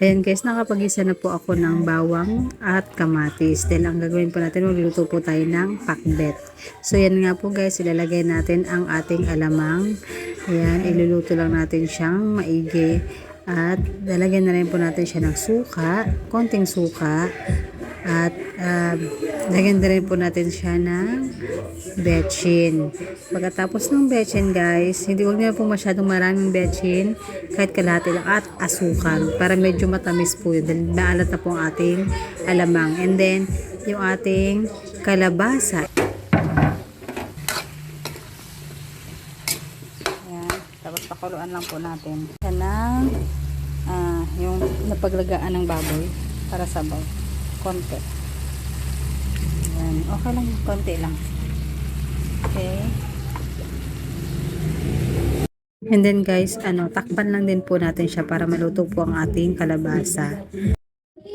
Ayan guys, nakapag-isa na po ako ng bawang at kamatis. Dahil ang gagawin po natin, magluluto po tayo ng pakbet. So yan nga po guys, ilalagay natin ang ating alamang. Ayan, iluluto lang natin siyang maigi. At lalagyan na rin po natin siya ng suka, konting suka. At uh, lagyan na rin po natin siya ng betchin. Pagkatapos ng betchin guys, hindi huwag niyo po masyadong maraming betchin, kahit kalahati lang at asukal para medyo matamis po yun dahil maalat na po ang ating alamang. And then, yung ating kalabasa. Ayan, tapos pakuluan lang po natin. Yan ang ah, yung napaglagaan ng baboy para sabaw. Konti. Ayan, okay lang, konti lang. Okay. And then guys, ano, takpan lang din po natin siya para maluto po ang ating kalabasa.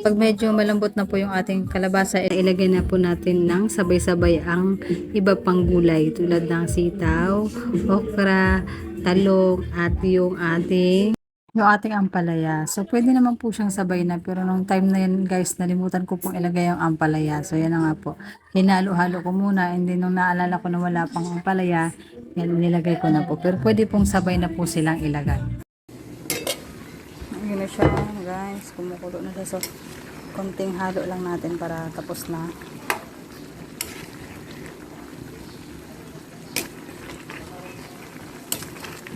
Pag medyo malambot na po yung ating kalabasa, ilagay na po natin ng sabay-sabay ang iba pang gulay tulad ng sitaw, okra, talong at yung ating yung ating ampalaya. So, pwede naman po siyang sabay na. Pero nung time na yan, guys, nalimutan ko pong ilagay yung ampalaya. So, yan na nga po. Hinalo-halo ko muna. And then, nung naalala ko na wala pang ampalaya, yan, nilagay ko na po. Pero pwede pong sabay na po silang ilagay. Yun na siya, guys. Kumukulo na siya. So, konting halo lang natin para tapos na.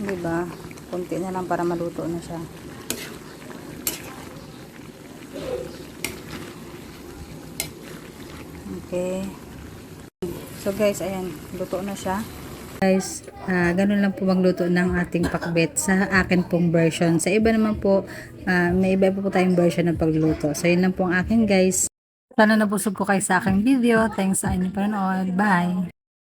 Diba? Kunti na lang para maluto na siya. Okay. So guys, ayan, luto na siya. Guys, ah ganun lang po magluto ng ating pakbet sa akin pong version. Sa iba naman po, ah, may iba pa po tayong version ng pagluluto. So yun lang po ang akin guys. Sana nabusog ko kayo sa aking video. Thanks sa inyong panonood. Bye!